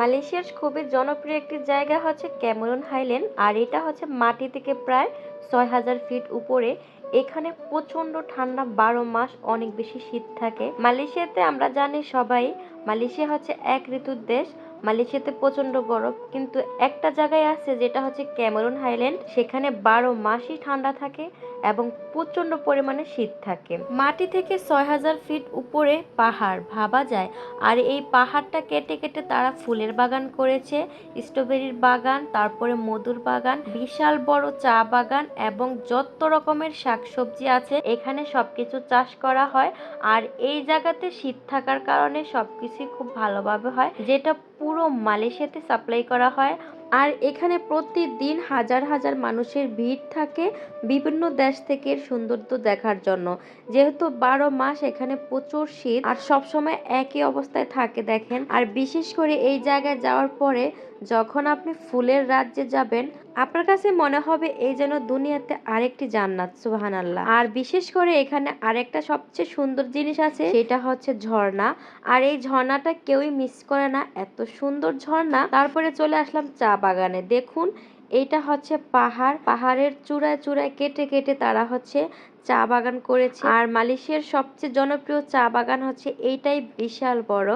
মালয়েশিয়ার খুবই জনপ্রিয় একটি জায়গা হচ্ছে ক্যামেরন হাইল্যান্ড, আর এটা হচ্ছে মাটি থেকে প্রায় ছয় হাজার ফিট উপরে। এখানে প্রচণ্ড ঠান্ডা, বারো মাস অনেক বেশি শীত থাকে। মালয়েশিয়াতে আমরা জানি সবাই, মালয়েশিয়া হচ্ছে এক ঋতুর দেশ, মালয়েশিয়াতে প্রচণ্ড গরম। কিন্তু একটা জায়গায় আছে যেটা হচ্ছে ক্যামেরন হাইল্যান্ড, সেখানে বারো মাসই ঠান্ডা থাকে। এবং প্রচণ্ড পরিমাণে শীত থাকে। মাটি থেকে ছয় হাজার ফিট উপরে পাহাড়, ভাবা যায়। আর এই পাহাড়টা কেটে কেটে তারা ফুলের বাগান করেছে, স্ট্রবেরির বাগান, তারপরে মধুর বাগান, বিশাল বড় চা বাগান এবং যত রকমের শাকসবজি আছে, এখানে সবকিছু চাষ করা হয়। আর এই জায়গাতে শীত থাকার কারণে সবকিছুই খুব ভালোভাবে হয়, যেটা পুরো মালয়েশিয়াতে সাপ্লাই করা হয়। আর এখানে প্রতিদিন হাজার হাজার মানুষের ভিড় থাকে বিভিন্ন দেশ থেকে সৌন্দর্য দেখার জন্য। যেহেতু বারো মাস এখানে প্রচুর শীত, আর সবসময় একই অবস্থায় থাকে দেখেন। আর বিশেষ করে এই জায়গায় যাওয়ার পরে যখন আপনি ফুলের রাজ্যে যাবেন আপনার কাছে মনে হবে এই যেন দুনিয়াতে আরেকটি জান্নাত সুবাহান আল্লাহ আর বিশেষ করে এখানে আরেকটা সবচেয়ে সুন্দর জিনিস আছে, সেটা হচ্ছে ঝর্ণা। আর এই ঝর্ণাটা কেউই মিস করে না, এত সুন্দর ঝর্ণা। তারপরে চলে আসলাম চা বাগানে। দেখুন, এটা হচ্ছে পাহাড়। পাহাড়ের চূড়ায় চূড়ায় কেটে কেটে তারা হচ্ছে চা বাগান করেছে। আর মালয়েশিয়ার সবচেয়ে জনপ্রিয় চা বাগান হচ্ছে এইটাই বিশাল বড়।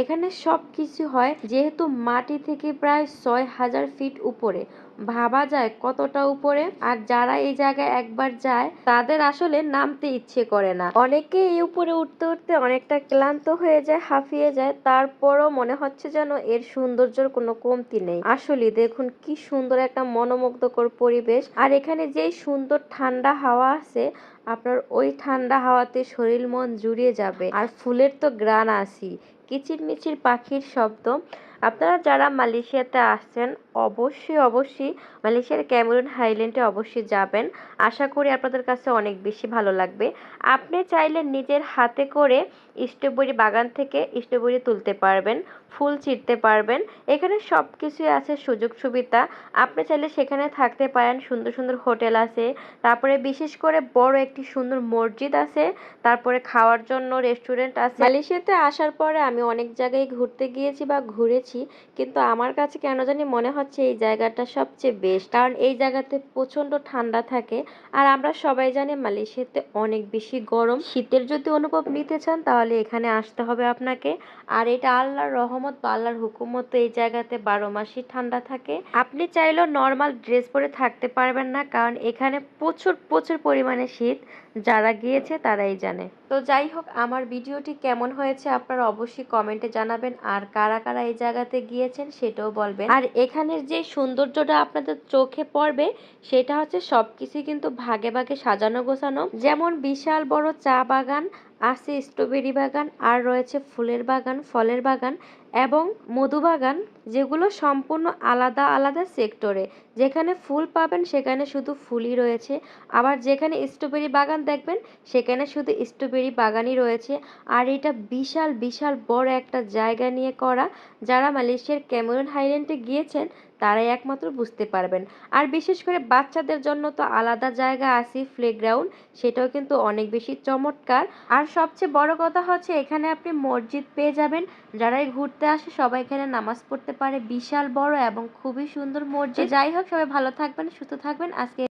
এখানে সব কিছু হয় যেহেতু মাটি থেকে প্রায় ছয় হাজার ফিট উপরে। ভাবা যায় কতটা উপরে। আর যারা এই জায়গায় একবার যায়, তাদের আসলে নামতে ইচ্ছে করে না। অনেকে এই উপরে উঠতে উঠতে অনেকটা ক্লান্ত হয়ে যায়, হাঁফিয়ে যায়। তারপরও মনে হচ্ছে যেন এর সৌন্দর্যের কোনো কমতি নেই। আসলে দেখুন কি সুন্দর একটা মনোমুগ্ধকর পরিবেশ। আর এখানে যেই সুন্দর ঠান্ডা হাওয়া আছে আপনার ওই ঠান্ডা হাওয়াতে শরীর মন জুড়িয়ে যাবে। আর ফুলের তো গ্রান আসি কিচিরমিচির পাখির শব্দ। আপনারা যারা মালয়েশিয়াতে আসছেন, অবশ্যই অবশ্যই মালয়েশিয়ার ক্যামেরুন হাইল্যান্ডে অবশ্যই যাবেন। আশা করি আপনাদের কাছে অনেক বেশি ভালো লাগবে। আপনি চাইলে নিজের হাতে করে স্ট্রবেরি বাগান থেকে স্ট্রবেরি তুলতে পারবেন, ফুল ছিঁড়তে পারবেন। এখানে সব কিছুই আছে, সুযোগ সুবিধা। আপনি চাইলে সেখানে থাকতে পারেন। সুন্দর সুন্দর হোটেল আছে। তারপরে বিশেষ করে বড় একটি সুন্দর মসজিদ আছে, তারপরে খাওয়ার জন্য রেস্টুরেন্ট আছে। মালয়েশিয়াতে আসার পরে আমি অনেক জায়গায় ঘুরতে গিয়েছি বা ঘুরেছি, কিন্তু আমার কাছে কেন জানি মনে হচ্ছে এই জায়গাটা সবচেয়ে বেস্ট কারণ এই জায়গাতে প্রচণ্ড ঠান্ডা থাকে। আর আমরা সবাই জানি মালয়েশিয়াতে অনেক বেশি গরম। শীতের যদি অনুভব নিতে চান, তাহলে এখানে আসতে হবে আপনাকে। আর এটা আল্লাহর রহমত বা আল্লাহর হুকুম মতো এই জায়গাতে বারো মাসই ঠান্ডা থাকে। আপনি চাইলেও নর্মাল ড্রেস পরে থাকতে পারবেন না, কারণ এখানে প্রচুর প্রচুর পরিমাণে শীত। যারা গিয়েছে তারাই জানে। তো যাই হোক আমার ভিডিওটি কেমন হয়েছে আপনারা অবশ্যই কমেন্টে জানাবেন, আর কারা কারা এই জায়গাতে গিয়েছেন সেটাও বলবেন। আর এখানের যে সৌন্দর্যটা আপনাদের চোখে পড়বে, সেটা হচ্ছে সব কিছুই কিন্তু ভাগে ভাগে সাজানো গোছানো। যেমন বিশাল বড় চা বাগান আছে স্ট্রবেরি বাগান, আর রয়েছে ফুলের বাগান, ফলের বাগান এবং মধু বাগান, যেগুলো সম্পূর্ণ আলাদা আলাদা সেক্টরে যেখানে ফুল পাবেন, সেখানে শুধু ফুলই রয়েছে। আবার যেখানে স্ট্রবেরি বাগান দেখবেন, সেখানে শুধু স্ট্রবেরি বাগানই রয়েছে। আর এটা বিশাল বিশাল বড় একটা জায়গা নিয়ে করা। যারা মালয়েশিয়ার ক্যামেরন হাইল্যান্ডে গিয়েছেন তারাই একমাত্র বুঝতে পারবেন। আর বিশেষ করে বাচ্চাদের জন্য তো আলাদা জায়গা আছে প্লেগ্রাউন্ড সেটাও কিন্তু অনেক বেশি চমৎকার। আর সবচেয়ে বড় কথা হচ্ছে, এখানে আপনি মসজিদ পেয়ে যাবেন। যারাই ঘুরতে আসে, সবাই এখানে নামাজ পড়তে পারে। বিশাল বড় এবং খুবই সুন্দর মসজিদ। যাই হোক, সবাই ভালো থাকবেন, সুস্থ থাকবেন। আজকে